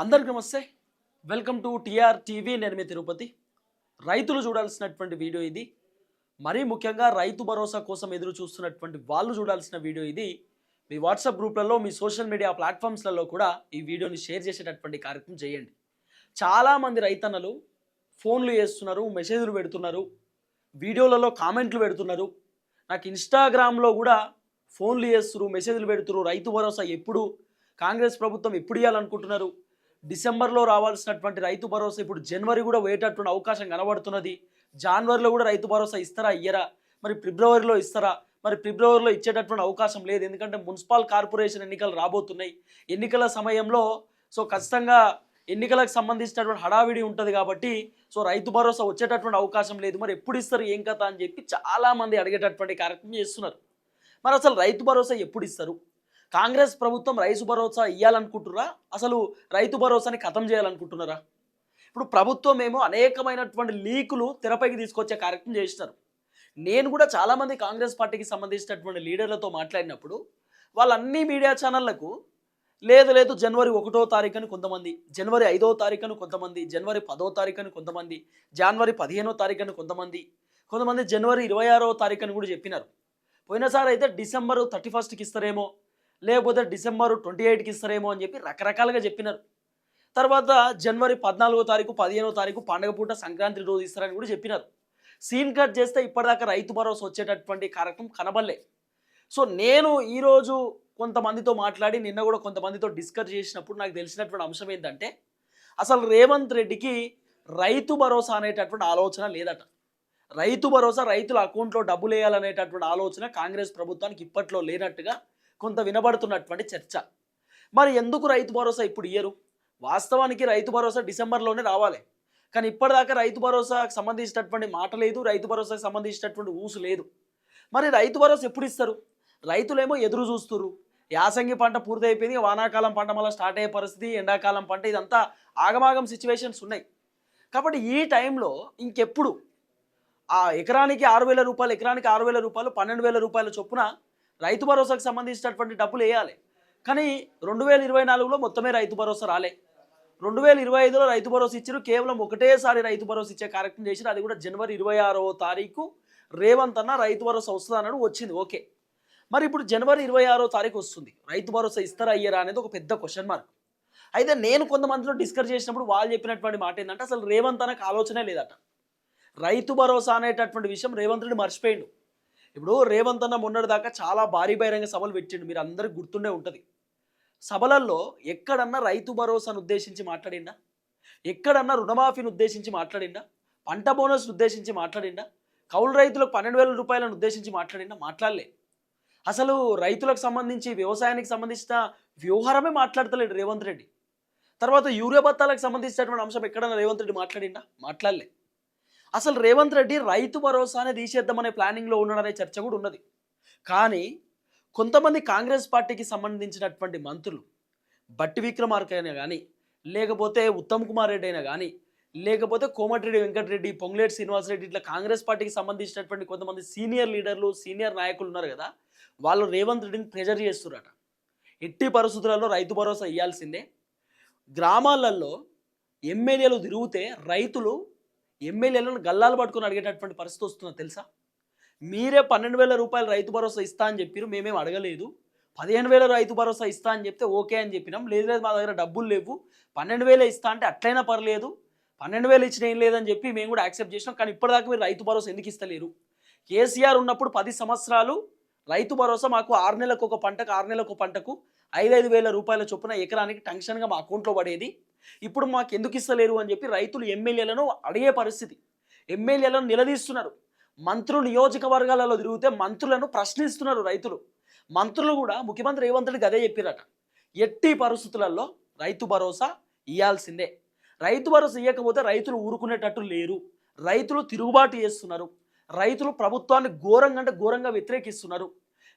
అందరికి నమస్తే. Welcome to TR TV నేను మీ తిరుపతి. రైతులు చూడాల్సినటువంటి వీడియో ఇది. మరీ ముఖ్యంగా రైతు భరోసా కోసం ఎదురు చూస్తున్నటువంటి వాళ్ళు చూడాల్సిన వీడియో ఇది. మీ వాట్సాప్ గ్రూప్లలో మీ సోషల్ మీడియా ప్లాట్ఫామ్స్లలో కూడా ఈ వీడియోని షేర్ చేసేటటువంటి కార్యక్రమం చేయండి. చాలామంది రైతన్నలు ఫోన్లు చేస్తున్నారు మెసేజ్లు పెడుతున్నారు వీడియోలలో కామెంట్లు పెడుతున్నారు. నాకు ఇన్స్టాగ్రామ్లో కూడా ఫోన్లు చేస్తున్నారు మెసేజ్లు పెడుతున్నారు రైతు భరోసా ఎప్పుడు కాంగ్రెస్ ప్రభుత్వం ఎప్పుడు ఇవ్వాలనుకుంటున్నారు డిసెంబర్లో రావాల్సినటువంటి రైతు భరోసా ఇప్పుడు జనవరి కూడా పోయేటటువంటి అవకాశం కనబడుతున్నది. జనవరిలో కూడా రైతు భరోసా ఇస్తారా ఇయ్యరా? మరి ఫిబ్రవరిలో ఇస్తారా? మరి ఫిబ్రవరిలో ఇచ్చేటటువంటి అవకాశం లేదు. ఎందుకంటే మున్సిపల్ కార్పొరేషన్ ఎన్నికలు రాబోతున్నాయి. ఎన్నికల సమయంలో సో ఖచ్చితంగా ఎన్నికలకు సంబంధించినటువంటి హడావిడి ఉంటుంది కాబట్టి సో రైతు భరోసా వచ్చేటటువంటి అవకాశం లేదు. మరి ఎప్పుడు ఇస్తారు ఏం కథ అని చెప్పి చాలామంది అడిగేటటువంటి కార్యక్రమం చేస్తున్నారు. మరి అసలు రైతు భరోసా ఎప్పుడు ఇస్తారు? కాంగ్రెస్ ప్రభుత్వం రైతు భరోసా ఇవ్వాలనుకుంటున్నారా అసలు రైతు భరోసాని ఖతం చేయాలనుకుంటున్నారా? ఇప్పుడు ప్రభుత్వం ఏమో అనేకమైనటువంటి లీకులు తెరపైకి తీసుకొచ్చే కార్యక్రమం చేస్తున్నారు నేను కూడా చాలామంది కాంగ్రెస్ పార్టీకి సంబంధించినటువంటి లీడర్లతో మాట్లాడినప్పుడు వాళ్ళన్ని మీడియా ఛానళ్ళకు లేదు లేదు జనవరి ఒకటో తారీఖుని కొంతమంది జనవరి ఐదో తారీఖున కొంతమంది జనవరి పదో తారీఖున కొంతమంది జనవరి పదిహేనో తారీఖున కొంతమంది కొంతమంది జనవరి ఇరవై ఆరో తారీఖుని కూడా చెప్పినారు. పోయినసారి అయితే డిసెంబర్ థర్టీ ఫస్ట్కి ఇస్తారేమో లేకపోతే డిసెంబర్ ట్వంటీ ఎయిట్కి ఇస్తారేమో అని చెప్పి రకరకాలుగా చెప్పినారు. తర్వాత జనవరి పద్నాలుగో తారీఖు పదిహేనో తారీఖు పండగ పూట సంక్రాంతి రోజు ఇస్తారని కూడా చెప్పినారు. సీన్ కట్ చేస్తే ఇప్పటిదాకా రైతు భరోసా వచ్చేటటువంటి కార్యక్రమం కనబడలే. సో నేను ఈరోజు కొంతమందితో మాట్లాడి నిన్న కూడా కొంతమందితో డిస్కస్ చేసినప్పుడు నాకు తెలిసినటువంటి అంశం ఏంటంటే అసలు రేవంత్ రెడ్డికి రైతు భరోసా అనేటటువంటి ఆలోచన లేదట. రైతు భరోసా రైతుల అకౌంట్లో డబ్బులు వేయాలనేటటువంటి ఆలోచన కాంగ్రెస్ ప్రభుత్వానికి ఇప్పట్లో లేనట్టుగా కొంత వినబడుతున్నటువంటి చర్చ. మరి ఎందుకు రైతు భరోసా ఇప్పుడు ఇయ్యరు? వాస్తవానికి రైతు భరోసా డిసెంబర్లోనే రావాలి. కానీ ఇప్పటిదాకా రైతు భరోసాకు సంబంధించినటువంటి మాట లేదు రైతు భరోసాకు సంబంధించినటువంటి ఊసు లేదు. మరి రైతు భరోసా ఎప్పుడు ఇస్తారు? రైతులేమో ఎదురు చూస్తున్నారు యాసంగి పంట పూర్తయిపోయింది వానాకాలం పంట మళ్ళీ స్టార్ట్ అయ్యే పరిస్థితి ఎండాకాలం పంట ఇదంతా ఆగమాగం సిచ్యువేషన్స్ ఉన్నాయి. కాబట్టి ఈ టైంలో ఇంకెప్పుడు? ఆ ఎకరానికి ఆరు వేల రూపాయలు ఎకరానికి ఆరు వేల రూపాయలు పన్నెండు వేల రూపాయల చొప్పున రైతు భరోసాకు సంబంధించినటువంటి డబ్బులు వేయాలి. కానీ రెండు వేల ఇరవై నాలుగులో మొత్తమే రైతు భరోసా రాలే. రెండు వేల ఇరవై ఐదులో రైతు భరోసా ఇచ్చారు కేవలం ఒకటేసారి రైతు భరోసా ఇచ్చే కార్యక్రమం చేశారు అది కూడా జనవరి ఇరవై ఆరో తారీఖు రేవంత్ అన్న రైతు భరోసా వస్తుంది అన్నాడు వచ్చింది ఓకే. మరి ఇప్పుడు జనవరి ఇరవై ఆరో తారీఖు వస్తుంది. రైతు భరోసా ఇస్తారా అయ్యారా అనేది ఒక పెద్ద క్వశ్చన్ మార్క్ అయితే నేను కొంతమందితో డిస్కస్ చేసినప్పుడు వాళ్ళు చెప్పినటువంటి మాట ఏంటంటే అసలు రేవంత్ అన్నకు ఆలోచనే లేదట. రైతు భరోసా అనేటటువంటి విషయం రేవంత్ రెడ్డి మర్చిపోయిండు. ఇప్పుడు రేవంత్ అన్న మొన్నటి దాకా చాలా భారీ బహిరంగ సభలు పెట్టిండు. మీరు అందరికి గుర్తుండే ఉంటుంది. సభలలో ఎక్కడన్నా రైతు భరోసాను ఉద్దేశించి మాట్లాడిండా? ఎక్కడన్నా రుణమాఫీని ఉద్దేశించి మాట్లాడిండా? పంట బోనస్ ఉద్దేశించి మాట్లాడిండా? కౌలు రైతులకు పన్నెండు వేల రూపాయలను ఉద్దేశించి మాట్లాడిండా? మాట్లాడలే. అసలు రైతులకు సంబంధించి వ్యవసాయానికి సంబంధించిన వ్యవహారమే మాట్లాడతలేడు రేవంత్ రెడ్డి. తర్వాత యూరియా బత్తాలకు సంబంధించినటువంటి అంశం ఎక్కడన్నా రేవంత్ రెడ్డి మాట్లాడిండా? మాట్లాడలే. అసలు రేవంత్ రెడ్డి రైతు భరోసానే తీసేద్దామనే ప్లానింగ్లో ఉన్నాడనే చర్చ కూడా ఉన్నది. కానీ కొంతమంది కాంగ్రెస్ పార్టీకి సంబంధించినటువంటి మంత్రులు బట్టి విక్రమార్క అయినా కానీ లేకపోతే ఉత్తమ్ కుమార్ రెడ్డి అయినా కానీ లేకపోతే కోమటిరెడ్డి వెంకటరెడ్డి పొంగులేటి శ్రీనివాసరెడ్డి ఇట్లా కాంగ్రెస్ పార్టీకి సంబంధించినటువంటి కొంతమంది సీనియర్ లీడర్లు సీనియర్ నాయకులు ఉన్నారు కదా వాళ్ళు రేవంత్ రెడ్డిని ప్రెజర్ చేస్తున్నారట ఎట్టి పరిస్థితులలో రైతు భరోసా ఇవ్వాల్సిందే గ్రామాలలో ఎమ్మెల్యేలు తిరిగితే రైతులు ఎమ్మెల్యేలను గల్లాలు పట్టుకొని అడిగేటటువంటి పరిస్థితి వస్తుందో తెలుసా? మీరే పన్నెండు వేల రూపాయలు రైతు భరోసా ఇస్తా అని చెప్పారు మేమేం అడగలేదు. పదిహేను వేల రైతు భరోసా ఇస్తా అని చెప్తే ఓకే అని చెప్పినాం. లేదు లేదు మా దగ్గర డబ్బులు లేవు. పన్నెండు వేలే ఇస్తా అంటే అట్లయినా పర్లేదు. పన్నెండు వేలు ఇచ్చిన ఏం లేదని చెప్పి మేము కూడా యాక్సెప్ట్ చేసినాం. కానీ ఇప్పటిదాకా మీరు రైతు భరోసా ఎందుకు ఇస్తలేరు? కేసీఆర్ ఉన్నప్పుడు పది సంవత్సరాలు రైతు భరోసా మాకు ఆరు నెలలకు ఒక పంటకు ఆరు నెలలకు పంటకు ఐదు ఐదు వేల రూపాయల చొప్పున ఎకరానికి టెన్షన్గా మా అకౌంట్లో పడేది. ఇప్పుడు మాకు ఎందుకు ఇస్తలేరు అని చెప్పి రైతులు ఎమ్మెల్యేలను అడిగే పరిస్థితి. ఎమ్మెల్యేలను నిలదీస్తున్నారు. మంత్రులు నియోజకవర్గాలలో తిరిగితే మంత్రులను ప్రశ్నిస్తున్నారు రైతులు. మంత్రులు కూడా ముఖ్యమంత్రి రేవంత్ రెడ్డికి అదే చెప్పారట. ఎట్టి పరిస్థితులలో రైతు భరోసా ఇవ్వాల్సిందే రైతు భరోసా ఇవ్వకపోతే రైతులు ఊరుకునేటట్టు లేరు. రైతులు తిరుగుబాటు చేస్తున్నారు. రైతులు ప్రభుత్వాన్ని ఘోరంగా అంటే ఘోరంగా వ్యతిరేకిస్తున్నారు.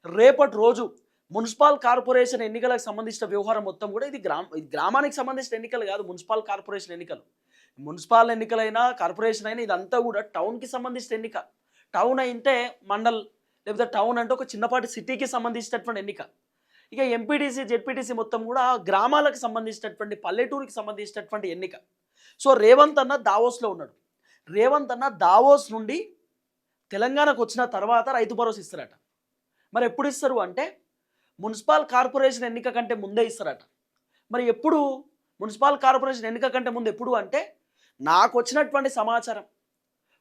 రేపటి రోజు మున్సిపల్ కార్పొరేషన్ ఎన్నికలకు సంబంధించిన వ్యవహారం మొత్తం కూడా ఇది గ్రామ ఇది గ్రామానికి సంబంధించిన ఎన్నికలు కాదు మున్సిపల్ కార్పొరేషన్ ఎన్నికలు. మున్సిపల్ ఎన్నికలైనా కార్పొరేషన్ అయినా ఇదంతా కూడా టౌన్కి సంబంధించిన ఎన్నిక. టౌన్ అయితే మండల్ లేకపోతే టౌన్ అంటే ఒక చిన్నపాటి సిటీకి సంబంధించినటువంటి ఎన్నిక. ఇక ఎంపీటీసీ జెడ్పీటీసీ మొత్తం కూడా గ్రామాలకు సంబంధించినటువంటి పల్లెటూరికి సంబంధించినటువంటి ఎన్నిక. సో రేవంత్ అన్న దావోస్లో ఉన్నాడు. రేవంత్ అన్న దావోస్ నుండి తెలంగాణకు వచ్చిన తర్వాత రైతు భరోసా ఇస్తారట. మరి ఎప్పుడు ఇస్తారు అంటే మున్సిపల్ కార్పొరేషన్ ఎన్నిక కంటే ముందే ఇస్తారట. మరి ఎప్పుడు? మున్సిపల్ కార్పొరేషన్ ఎన్నిక కంటే ముందు ఎప్పుడు అంటే నాకు వచ్చినటువంటి సమాచారం.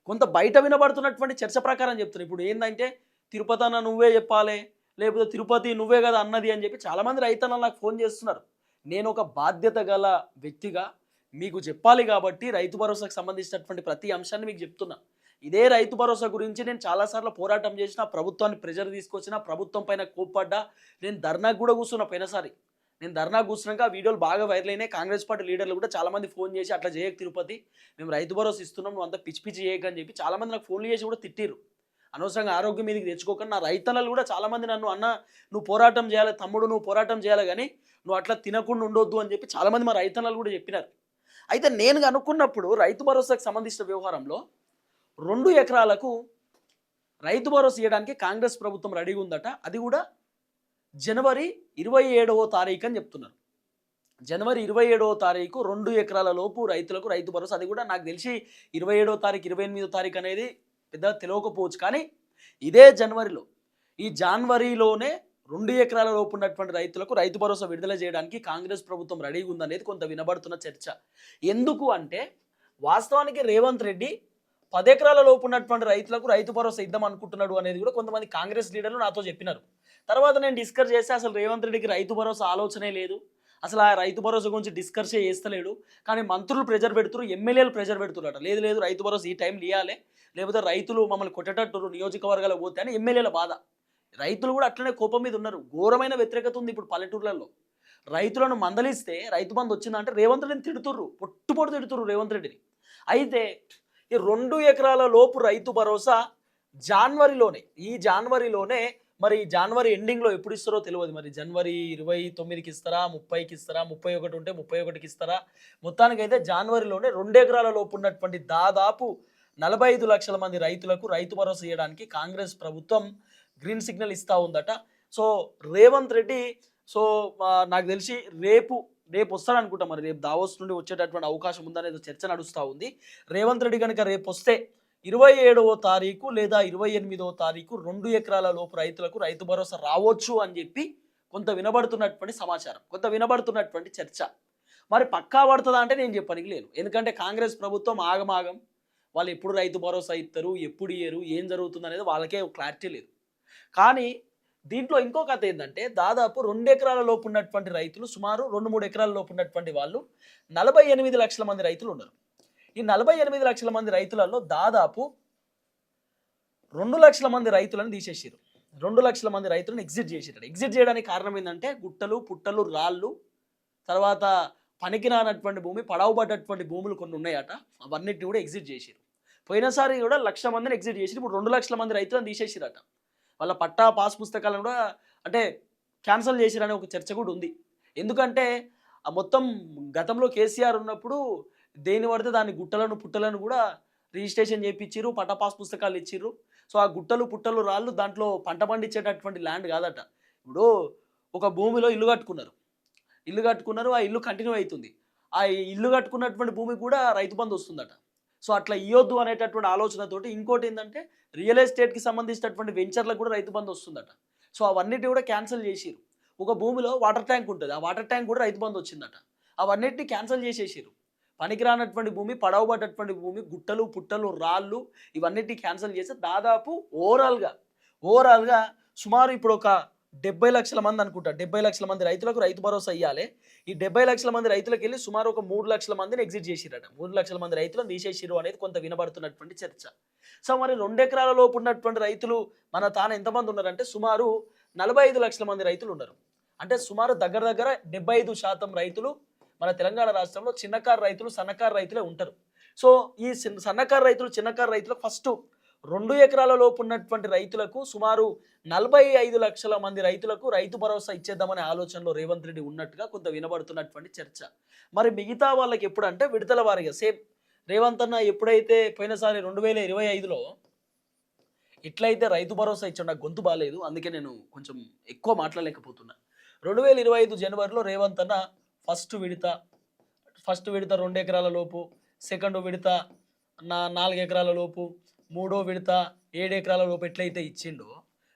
కొంత బయట వినబడుతున్నటువంటి చర్చ ప్రకారం చెప్తున్నారు ఇప్పుడు ఏంటంటే తిరుపతి అన్న నువ్వే చెప్పాలి లేకపోతే తిరుపతి నువ్వే కదా అన్నది అని చెప్పి చాలామంది రైతన్నలు నాకు ఫోన్ చేస్తున్నారు. నేను ఒక బాధ్యత గల వ్యక్తిగా మీకు చెప్పాలి కాబట్టి రైతు భరోసాకు సంబంధించినటువంటి ప్రతి అంశాన్ని మీకు చెప్తున్నా. ఇదే రైతు భరోసా గురించి నేను చాలాసార్లు పోరాటం చేసిన ప్రభుత్వాన్ని ప్రెజర్ తీసుకొచ్చిన ప్రభుత్వం పైన కోప్పడ్డా నేను ధర్నాకు కూడా కూర్చున్నా పోయినసారి. నేను ధర్నా కూర్చున్నాక వీడియోలు బాగా వైరల్ అయినాయి. కాంగ్రెస్ పార్టీ లీడర్లు కూడా చాలామంది ఫోన్ చేసి అట్లా చేయక తిరుపతి మేము రైతు భరోసా ఇస్తున్నాం నువ్వు అంతా పిచ్చి పిచ్చి చేయక అని చెప్పి చాలామంది నాకు ఫోన్లు చేసి కూడా తిట్టిరు అనవసరంగా ఆరోగ్యం మీదకి తెచ్చుకోకుండా. నా రైతన్నలు కూడా చాలామంది నన్ను అన్న నువ్వు పోరాటం చేయాలి తమ్ముడు నువ్వు పోరాటం చేయాలి కానీ నువ్వు అట్లా తినకుండా ఉండొద్దు అని చెప్పి చాలామంది మా రైతన్నలు కూడా చెప్పినారు. అయితే నేను అనుకున్నప్పుడు రైతు భరోసాకు సంబంధించిన వ్యవహారంలో రెండు ఎకరాలకు రైతు భరోసా ఇవ్వడానికి కాంగ్రెస్ ప్రభుత్వం రెడీగా ఉందట. అది కూడా జనవరి ఇరవై ఏడవ తారీఖు అని చెప్తున్నారు. జనవరి ఇరవై ఏడవ తారీఖు రెండు ఎకరాల లోపు రైతులకు రైతు భరోసా. అది కూడా నాకు తెలిసి ఇరవై ఏడవ తారీఖు ఇరవై ఎనిమిదో తారీఖు అనేది పెద్ద తెలియకపోవచ్చు. కానీ ఇదే జనవరిలో ఈ జనవరిలోనే రెండు ఎకరాల లోపు ఉన్నటువంటి రైతులకు రైతు భరోసా విడుదల చేయడానికి కాంగ్రెస్ ప్రభుత్వం రెడీగా ఉందనేది కొంత వినబడుతున్న చర్చ. ఎందుకు అంటే వాస్తవానికి రేవంత్ రెడ్డి పది ఎకరాల లోపు ఉన్నటువంటి రైతులకు రైతు భరోసా ఇద్దాం అనుకుంటున్నాడు అనేది కూడా కొంతమంది కాంగ్రెస్ లీడర్లు నాతో చెప్పినారు. తర్వాత నేను డిస్కస్ చేస్తే అసలు రేవంత్ రెడ్డికి రైతు భరోసా ఆలోచనే లేదు. అసలు ఆ రైతు భరోసా గురించి డిస్కర్సే చేస్తలేడు. కానీ మంత్రులు ప్రెజర్ పెడుతున్నారు ఎమ్మెల్యేలు ప్రెజర్ పెడుతున్నారట లేదు లేదు రైతు భరోసా ఈ టైంలో ఇవ్వాలి లేకపోతే రైతులు మమ్మల్ని కొట్టేటట్టు నియోజకవర్గాలకు పోతే అని ఎమ్మెల్యేల బాధ. రైతులు కూడా అట్లనే కోపం మీద ఉన్నారు. ఘోరమైన వ్యతిరేకత ఉంది ఇప్పుడు పల్లెటూర్లలో. రైతులను మందలిస్తే రైతు బంధు వచ్చిందంటే రేవంత్ రెడ్డిని తిడుతుర్రు. పొట్టుపొట్టు తిడుతుర్రు రేవంత్ రెడ్డిని. అయితే ఈ రెండు ఎకరాల లోపు రైతు భరోసా జాన్వరిలోనే ఈ జాన్వరిలోనే మరి జనవరి ఎండింగ్లో ఎప్పుడు ఇస్తారో తెలియదు మరి. జనవరి ఇరవై తొమ్మిదికి ఇస్తారా ముప్పైకి ఇస్తారా ముప్పై ఒకటి ఉంటే ముప్పై ఒకటికి ఇస్తారా? మొత్తానికైతే జనవరిలోనే రెండు ఎకరాల లోపు ఉన్నటువంటి దాదాపు నలభై ఐదు లక్షల మంది రైతులకు రైతు భరోసా ఇవ్వడానికి కాంగ్రెస్ ప్రభుత్వం గ్రీన్ సిగ్నల్ ఇస్తూ ఉందట. సో రేవంత్ రెడ్డి సో నాకు తెలిసి రేపు రేపు వస్తాడనుకుంటా మరి. రేపు దావోస్ నుండి వచ్చేటటువంటి అవకాశం ఉందనేది చర్చ నడుస్తూ ఉంది. రేవంత్ రెడ్డి కనుక రేపు వస్తే ఇరవై ఏడవ తారీఖు లేదా ఇరవై ఎనిమిదవ తారీఖు రెండు ఎకరాల లోపు రైతులకు రైతు భరోసా రావచ్చు అని చెప్పి కొంత వినబడుతున్నటువంటి సమాచారం కొంత వినబడుతున్నటువంటి చర్చ. మరి పక్కా పడుతుందా అంటే నేను చెప్పడానికి లేను. ఎందుకంటే కాంగ్రెస్ ప్రభుత్వం ఆగమాగం వాళ్ళు ఎప్పుడు రైతు భరోసా ఇస్తారు ఎప్పుడు ఇయ్యరు ఏం జరుగుతుంది అనేది వాళ్ళకే క్లారిటీ లేదు. కానీ దీంట్లో ఇంకో కథ ఏంటంటే దాదాపు రెండు ఎకరాల లోపు ఉన్నటువంటి రైతులు సుమారు రెండు మూడు ఎకరాల లోపు ఉన్నటువంటి వాళ్ళు నలభై ఎనిమిది లక్షల మంది రైతులు ఉన్నారు. ఈ నలభై ఎనిమిది లక్షల మంది రైతులలో దాదాపు రెండు లక్షల మంది రైతులను తీసేసారు రెండు లక్షల మంది రైతులను ఎగ్జిట్ చేసారు ఎగ్జిట్ చేయడానికి కారణం ఏంటంటే గుట్టలు పుట్టలు రాళ్ళు తర్వాత పనికిరానటువంటి భూమి పడవబడ్డటువంటి భూములు కొన్ని ఉన్నాయట అవన్నిటిని కూడా ఎగ్జిట్ చేసారు పోయినసారి కూడా లక్ష మందిని ఎగ్జిట్ చేసి ఇప్పుడు రెండు లక్షల మంది రైతులను తీసేసిరట వాళ్ళ పట్టా పాస్ పుస్తకాలను కూడా అంటే క్యాన్సిల్ చేసిరనే ఒక చర్చ కూడా ఉంది. ఎందుకంటే ఆ మొత్తం గతంలో కేసీఆర్ ఉన్నప్పుడు దేని పడితే దాని గుట్టలను పుట్టలను కూడా రిజిస్ట్రేషన్ చేయించారు పట్ట పాస్ పుస్తకాలు ఇచ్చిర్రు. సో ఆ గుట్టలు పుట్టలు రాళ్ళు దాంట్లో పంట పండించేటటువంటి ల్యాండ్ కాదట. ఇప్పుడు ఒక భూమిలో ఇల్లు కట్టుకున్నారు. ఇల్లు కట్టుకున్నారు ఆ ఇల్లు కంటిన్యూ అవుతుంది. ఆ ఇల్లు కట్టుకున్నటువంటి భూమి కూడా రైతు బంధు వస్తుందట. సో అట్లా ఇవ్వద్దు అనేటటువంటి ఆలోచనతోటి ఇంకోటి ఏంటంటే రియల్ ఎస్టేట్కి సంబంధించినటువంటి వెంచర్లకు కూడా రైతు బంధు వస్తుందట. సో అవన్నిటి కూడా క్యాన్సిల్ చేసిరు ఒక భూమిలో వాటర్ ట్యాంక్ ఉంటుంది. ఆ వాటర్ ట్యాంక్ కూడా రైతు బంధు వచ్చిందట. అవన్నిటిని క్యాన్సిల్ చేసేసారు పనికిరానటువంటి భూమి పడవబడ్డటువంటి భూమి గుట్టలు పుట్టలు రాళ్ళు ఇవన్నిటిని క్యాన్సిల్ చేసి దాదాపు ఓవరాల్గా ఓవరాల్గా సుమారు ఇప్పుడు ఒక డెబ్బై లక్షల మంది అనుకుంటా. డెబ్బై లక్షల మంది రైతులకు రైతు భరోసా ఇవ్వాలి ఈ డెబ్బై లక్షల మంది రైతులకు వెళ్ళి సుమారు ఒక మూడు లక్షల మందిని ఎగ్జిట్ చేసిరట మూడు లక్షల మంది రైతులను తీసేసిరు అనేది కొంత వినబడుతున్నటువంటి చర్చ. సో మరి రెండు ఎకరాల లోపు ఉన్నటువంటి రైతులు మన తాను ఎంతమంది ఉన్నారంటే సుమారు నలభై ఐదు లక్షల మంది రైతులు ఉన్నారు. అంటే సుమారు దగ్గర దగ్గర డెబ్బై ఐదు శాతం రైతులు మన తెలంగాణ రాష్ట్రంలో చిన్నకారు రైతులు సన్నకారు రైతులే ఉంటారు. సో ఈ సన్నకారు రైతులు చిన్నకారు రైతులకు ఫస్ట్ రెండు ఎకరాల లోపు ఉన్నటువంటి రైతులకు సుమారు నలభై ఐదు లక్షల మంది రైతులకు రైతు భరోసా ఇచ్చేద్దామనే ఆలోచనలో రేవంత్ రెడ్డి ఉన్నట్టుగా కొంత వినబడుతున్నటువంటి చర్చ. మరి మిగతా వాళ్ళకి ఎప్పుడంటే విడతల వారిగా సేమ్ రేవంత్ అన్న ఎప్పుడైతే పోయినసారి రెండు వేల ఇరవై ఐదులో ఇట్లయితే రైతు భరోసా ఇచ్చాడు నాకు గొంతు బాగాలేదు అందుకే నేను కొంచెం ఎక్కువ మాట్లాడలేకపోతున్నా. రెండు వేల ఇరవై ఐదు జనవరిలో రేవంత్ అన్న ఫస్ట్ విడత ఫస్ట్ విడత రెండు ఎకరాల లోపు సెకండ్ విడత నా నాలుగు ఎకరాల లోపు మూడో విడత ఏడు ఎకరాల లోపు ఎట్లయితే ఇచ్చిండో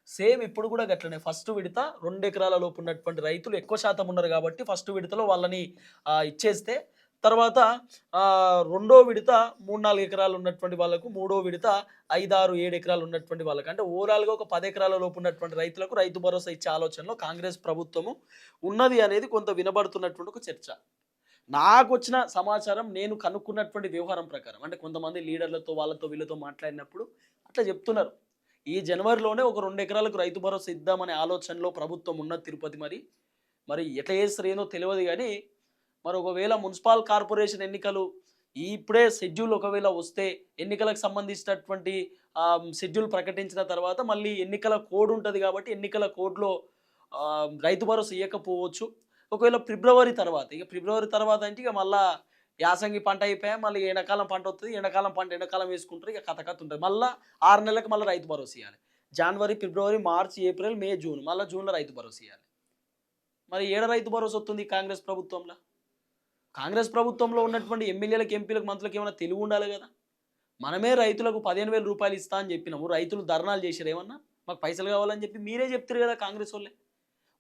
సేమ్ ఇప్పుడు కూడా గట్లనే ఫస్ట్ విడత రెండు ఎకరాల లోపు ఉన్నటువంటి రైతులు ఎక్కువ శాతం ఉన్నారు కాబట్టి ఫస్ట్ విడతలో వాళ్ళని ఇచ్చేస్తే తర్వాత రెండో విడత మూడు నాలుగు ఎకరాలు ఉన్నటువంటి వాళ్ళకు మూడో విడత ఐదారు ఏడు ఎకరాలు ఉన్నటువంటి వాళ్ళకు అంటే ఓవరాల్గా ఒక పది ఎకరాల లోపు ఉన్నటువంటి రైతులకు రైతు భరోసా ఇచ్చే ఆలోచనలో కాంగ్రెస్ ప్రభుత్వము ఉన్నది అనేది కొంత వినబడుతున్నటువంటి ఒక చర్చ. నాకు వచ్చిన సమాచారం నేను కనుక్కున్నటువంటి వ్యవహారం ప్రకారం. అంటే కొంతమంది లీడర్లతో వాళ్ళతో వీళ్ళతో మాట్లాడినప్పుడు అట్లా చెప్తున్నారు. ఈ జనవరిలోనే ఒక రెండు ఎకరాలకు రైతు భరోసా ఇద్దామనే ఆలోచనలో ప్రభుత్వం ఉన్న తిరుపతి మరి. మరి ఎట్లా చేస్తారు ఏందో తెలియదు కానీ మరి ఒకవేళ మున్సిపల్ కార్పొరేషన్ ఎన్నికలు ఇప్పుడే షెడ్యూల్ ఒకవేళ వస్తే ఎన్నికలకు సంబంధించినటువంటి షెడ్యూల్ ప్రకటించిన తర్వాత మళ్ళీ ఎన్నికల కోడ్ ఉంటుంది కాబట్టి ఎన్నికల కోడ్లో రైతు భరోసా ఇవ్వకపోవచ్చు ఒకవేళ ఫిబ్రవరి తర్వాత ఇక ఫిబ్రవరి తర్వాత అంటే ఇక మళ్ళా యాసంగి పంట అయిపోయా మళ్ళీ ఎండాకాలం పంట వస్తుంది ఎండాకాలం పంట ఎండాకాలం వేసుకుంటారు ఇక కథ కథ ఉంటుంది. మళ్ళీ ఆరు నెలలకు మళ్ళీ రైతు భరోసా ఇవ్వాలి జనవరి ఫిబ్రవరి మార్చ్ ఏప్రిల్ మే జూన్ మళ్ళీ జూన్లో రైతు భరోసా ఇవ్వాలి మరి ఏడ రైతు భరోసా వస్తుంది కాంగ్రెస్ ప్రభుత్వంలో? కాంగ్రెస్ ప్రభుత్వంలో ఉన్నటువంటి ఎమ్మెల్యేలకు ఎంపీలకు మంత్రులకు ఏమైనా తెలివి ఉండాలి కదా? మనమే రైతులకు పదిహేను వేల రూపాయలు ఇస్తా అని చెప్పినాము రైతులు ధర్నాలు చేశారు ఏమన్నా? మాకు పైసలు కావాలని చెప్పి మీరే చెప్తారు కదా కాంగ్రెస్ వాళ్ళే.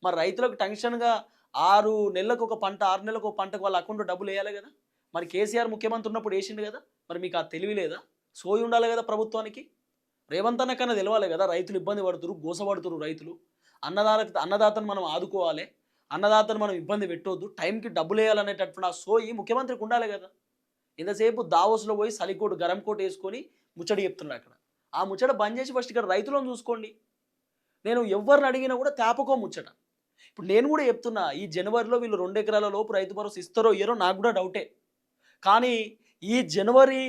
మరి రైతులకు టెన్షన్గా ఆరు నెలలకు ఒక పంట ఆరు నెలలకు ఒక పంటకు వాళ్ళ అకౌంట్లో డబ్బులు వేయాలి కదా? మరి కేసీఆర్ ముఖ్యమంత్రి ఉన్నప్పుడు వేసిండు కదా? మరి మీకు ఆ తెలివి లేదా? సోయి ఉండాలి కదా ప్రభుత్వానికి? రేవంత్ అన్న కన్నా తెలవాలి కదా? రైతులు ఇబ్బంది పడుతురు గోసపడుతురు రైతులు. అన్నదాత అన్నదాతను మనం ఆదుకోవాలి. అన్నదాతను మనం ఇబ్బంది పెట్టొద్దు. టైంకి డబ్బులు వేయాలనేటటువంటి ఆ సోయి ముఖ్యమంత్రికి ఉండాలి కదా? ఇంతసేపు దావోస్లో పోయి సలికోటు గరం కోట్ వేసుకొని ముచ్చడి చెప్తున్నాడు అక్కడ. ఆ ముచ్చట బంద్ చేసి ఫస్ట్ ఇక్కడ రైతులను చూసుకోండి. నేను ఎవరిని అడిగినా కూడా తేపకో ముచ్చట. ఇప్పుడు నేను కూడా చెప్తున్నా ఈ జనవరిలో వీళ్ళు రెండు ఎకరాల లోపు రైతు భరోసా ఇస్తారో ఇయ్యరో నాకు కూడా డౌటే. కానీ ఈ జనవరి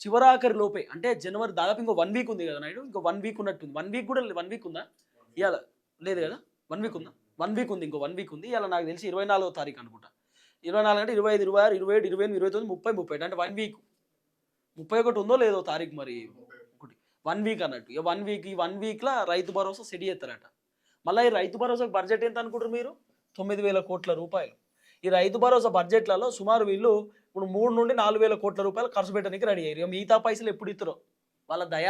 చివరాఖరి లోపే అంటే జనవరి దాదాపు ఇంకో వన్ వీక్ ఉంది కదా నాయుడు? ఇంకో వన్ వీక్ ఉన్నట్టుంది. వన్ వీక్ కూడా వన్ వీక్ ఉందా? ఇవాళ లేదు కదా? వన్ వీక్ ఉందా? వన్ వీక్ ఉంది ఇంకో వన్ వీక్ ఉంది. ఇలా నాకు తెలిసి ఇరవై నాలుగో తారీఖు అనుకుంటా. ఇరవై నాలుగు అంటే ఇరవై ఐదు ఇరవై ఆరు ఇరవై ఏడు ఇరవై ఎనిమిది ఇరవై తొమ్మిది ముప్పై ముప్పై అంటే వన్ వీక్. ముప్పై ఒకటి ఉందో లేదో తారీఖు మరి? ఒకటి. వన్ వీక్ అన్నట్టు. ఇక వన్ వీక్ ఈ వన్ వీక్లో రైతు భరోసా సెట్ చేస్తారట. మళ్ళీ ఈ రైతు భరోసాకు బడ్జెట్ ఎంత అనుకుంటారు మీరు? తొమ్మిది వేల కోట్ల రూపాయలు. ఈ రైతు భరోసా బడ్జెట్లలో సుమారు వీళ్ళు ఇప్పుడు మూడు నుండి నాలుగు వేల కోట్ల రూపాయలు ఖర్చు పెట్టడానికి రెడీ అయ్యారు. మిగతా పైసలు ఎప్పుడు ఇస్తారో వాళ్ళ దయ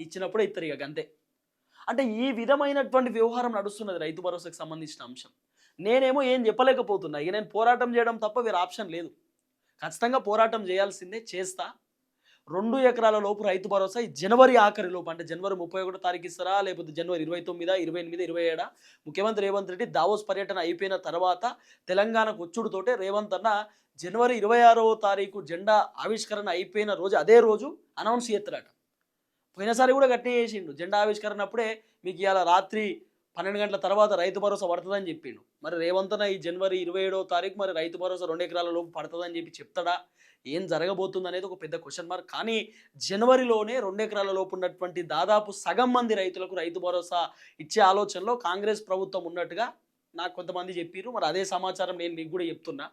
ఇచ్చినప్పుడే ఇస్తారు ఇక అంతే అంటే ఈ విధమైనటువంటి వ్యవహారం నడుస్తున్నది రైతు భరోసాకు సంబంధించిన అంశం. నేనేమో ఏం చెప్పలేకపోతున్నా. ఇక నేను పోరాటం చేయడం తప్ప వేరే ఆప్షన్ లేదు. ఖచ్చితంగా పోరాటం చేయాల్సిందే చేస్తా. రెండు ఎకరాల లోపు రైతు భరోసా. ఈ జనవరి ఆఖరి లోపు అంటే జనవరి ముప్పై ఒకటో తారీఖు ఇస్తారా? లేకపోతే జనవరి ఇరవై తొమ్మిదా ఇరవై ఎనిమిది ఇరవై ఏడా? ముఖ్యమంత్రి రేవంత్ రెడ్డి దావోస్ పర్యటన అయిపోయిన తర్వాత తెలంగాణకు వచ్చుడుతోటే రేవంత్ అన్న జనవరి ఇరవై ఆరవ తారీఖు జెండా ఆవిష్కరణ అయిపోయిన రోజు అదే రోజు అనౌన్స్ చేస్తారట. పోయినసారి కూడా గట్టిగా చేసిండు. జెండా ఆవిష్కరణ అప్పుడే మీకు ఇవాళ రాత్రి పన్నెండు గంటల తర్వాత రైతు భరోసా పడుతుందని చెప్పిండు. మరి రేవంతన ఈ జనవరి ఇరవై ఏడవ తారీఖు మరి రైతు భరోసా రెండు ఎకరాల లోపు పడుతుందని చెప్పి చెప్తాడా? ఏం జరగబోతుంది అనేది ఒక పెద్ద క్వశ్చన్ మార్క్ కానీ జనవరిలోనే రెండు ఎకరాల లోపు ఉన్నటువంటి దాదాపు సగం మంది రైతులకు రైతు భరోసా ఇచ్చే ఆలోచనలో కాంగ్రెస్ ప్రభుత్వం ఉన్నట్టుగా నాకు కొంతమంది చెప్పారు మరి అదే సమాచారం నేను మీకు కూడా చెప్తున్నా.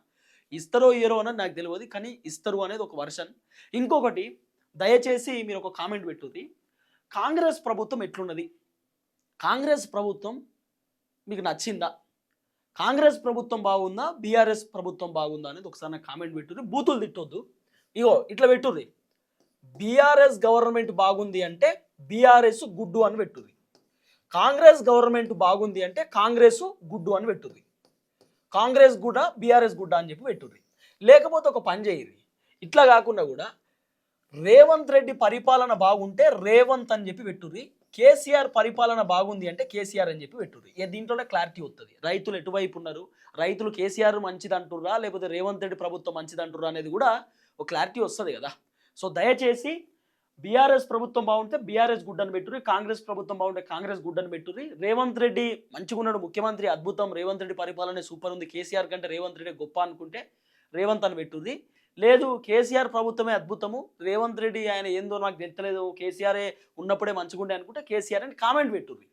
ఇస్తారో ఇయరో అని నాకు తెలియదు కానీ ఇస్తారు అనేది ఒక వర్షన్ ఇంకొకటి దయచేసి మీరు ఒక కామెంట్ పెట్టుది కాంగ్రెస్ ప్రభుత్వం ఎట్లున్నది? కాంగ్రెస్ ప్రభుత్వం మీకు నచ్చిందా? కాంగ్రెస్ ప్రభుత్వం బాగుందా బీఆర్ఎస్ ప్రభుత్వం బాగుందా అనేది ఒకసారి నాకు కామెంట్ పెట్టుర్రి. బూతులు తిట్టొద్దు. ఇగో ఇట్లా పెట్టుర్రి. బీఆర్ఎస్ గవర్నమెంట్ బాగుంది అంటే బీఆర్ఎస్ గుడ్డు అని పెట్టుర్రి. కాంగ్రెస్ గవర్నమెంట్ బాగుంది అంటే కాంగ్రెస్ గుడ్డు అని పెట్టుర్రి. కాంగ్రెస్ గుడ్డ బీఆర్ఎస్ గుడ్డ అని చెప్పి పెట్టుర్రి. లేకపోతే ఒక పని చేయరు ఇట్లా కాకుండా కూడా రేవంత్ రెడ్డి పరిపాలన బాగుంటే రేవంత్ అని చెప్పి పెట్టుర్రి. కేసీఆర్ పరిపాలన బాగుంది అంటే కేసీఆర్ అని చెప్పి పెట్టుర్రు. దీంట్లోనే క్లారిటీ వస్తుంది రైతులు ఎటువైపు ఉన్నారు? రైతులు కేసీఆర్ మంచిది అంటుర్రా లేకపోతే రేవంత్ రెడ్డి ప్రభుత్వం మంచిది అంటుర్రా అనేది కూడా ఒక క్లారిటీ వస్తుంది కదా. సో దయచేసి బీఆర్ఎస్ ప్రభుత్వం బాగుంటే బీఆర్ఎస్ గుడ్డని పెట్టుర్రి కాంగ్రెస్ ప్రభుత్వం బాగుంటే కాంగ్రెస్ గుడ్డని పెట్టుర్రి. రేవంత్ రెడ్డి మంచిగా ఉన్నాడు ముఖ్యమంత్రి అద్భుతం. రేవంత్ రెడ్డి పరిపాలన సూపర్ ఉంది. కేసీఆర్ కంటే రేవంత్ రెడ్డి గొప్ప అనుకుంటే రేవంత్ అని పెట్టుర్రి. లేదు కేసీఆర్ ప్రభుత్వమే అద్భుతము. రేవంత్ రెడ్డి ఆయన ఏందో నాకు తెలియలేదు. కేసీఆరే ఉన్నప్పుడే మంచిగుండే అనుకుంటే కేసీఆర్ అని కామెంట్ పెట్టుర్రి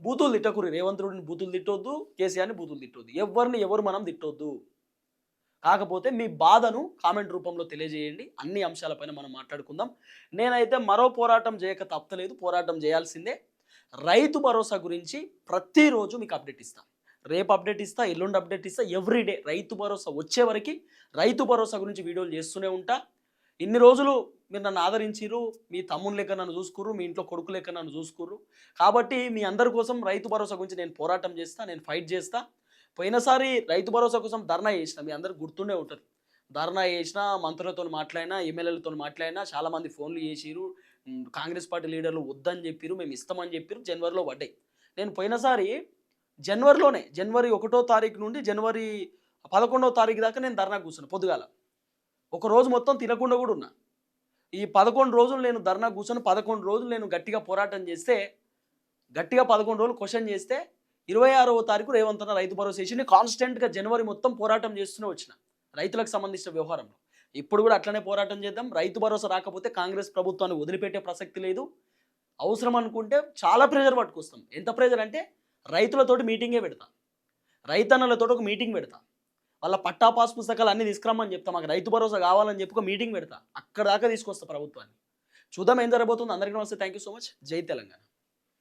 బూతులు తిట్టకుర్రి. రేవంత్ రెడ్డిని బూతులు తిట్టొద్దు కేసీఆర్ని బూతులు తిట్టొద్దు. ఎవరిని ఎవరు మనం తిట్టొద్దు. కాకపోతే మీ బాధను కామెంట్ రూపంలో తెలియజేయండి. అన్ని అంశాలపైన మనం మాట్లాడుకుందాం. నేనైతే మరో పోరాటం చేయక తప్పలేదు పోరాటం చేయాల్సిందే. రైతు భరోసా గురించి ప్రతిరోజు మీకు అప్డేట్ ఇస్తాను. రేపు అప్డేట్ ఇస్తా ఎల్లుండి అప్డేట్ ఇస్తా ఎవ్రీడే రైతు భరోసా వచ్చే వరకు రైతు భరోసా గురించి వీడియోలు చేస్తూనే ఉంటా. ఇన్ని రోజులు మీరు నన్ను ఆదరించారు మీ తమ్ముని లెక్క నన్ను చూసుకురు మీ ఇంట్లో కొడుకు లెక్క నన్ను చూసుకురు కాబట్టి మీ అందరి కోసం రైతు భరోసా గురించి నేను పోరాటం చేస్తా నేను ఫైట్ చేస్తా. పోయినసారి రైతు భరోసా కోసం ధర్నా చేసిన మీ అందరికి గుర్తుండే ఉంటుంది. ధర్నా చేసిన మంత్రులతో మాట్లాడినా ఎమ్మెల్యేలతో మాట్లాడినా చాలామంది ఫోన్లు చేసిరు కాంగ్రెస్ పార్టీ లీడర్లు వద్దని చెప్పారు మేము ఇస్తామని చెప్పారు జనవరిలో పడ్డాయి. నేను పోయినసారి జనవరిలోనే జనవరి ఒకటో తారీఖు నుండి జనవరి పదకొండవ తారీఖు దాకా నేను ధర్నా కూర్చున్నా పొద్దుగాల. ఒక రోజు మొత్తం తినకుండా కూడా ఉన్నా. ఈ పదకొండు రోజులు నేను ధర్నా కూర్చొని పదకొండు రోజులు నేను గట్టిగా పోరాటం చేస్తే గట్టిగా పదకొండు రోజులు క్వశ్చన్ చేస్తే ఇరవై ఆరవ తారీఖు రేవంత్ అన్న రైతు భరోసా ఇచ్చి కాన్స్టెంట్గా జనవరి మొత్తం పోరాటం చేస్తూనే వచ్చిన రైతులకు సంబంధించిన వ్యవహారంలో. ఇప్పుడు కూడా అట్లనే పోరాటం చేద్దాం. రైతు భరోసా రాకపోతే కాంగ్రెస్ ప్రభుత్వాన్ని వదిలిపెట్టే ప్రసక్తి లేదు. అవసరం అనుకుంటే చాలా ప్రెజర్ పట్టుకొస్తాం. ఎంత ప్రెజర్ అంటే రైతులతోటి మీటింగే పెడతా. రైతన్నలతో ఒక మీటింగ్ పెడతా. వాళ్ళ పట్టా పాస్ పుస్తకాలు అన్ని తీసుకురమ్మని చెప్తా. మాకు రైతు భరోసా కావాలని చెప్పి ఒక మీటింగ్ పెడతా. అక్కడ దాకా తీసుకొస్తా ప్రభుత్వాన్ని. చూద్దాం ఏం జరగబోతుంది. అందరికీ నమస్తే. థ్యాంక్ యూ సో మచ్ జై తెలంగాణ.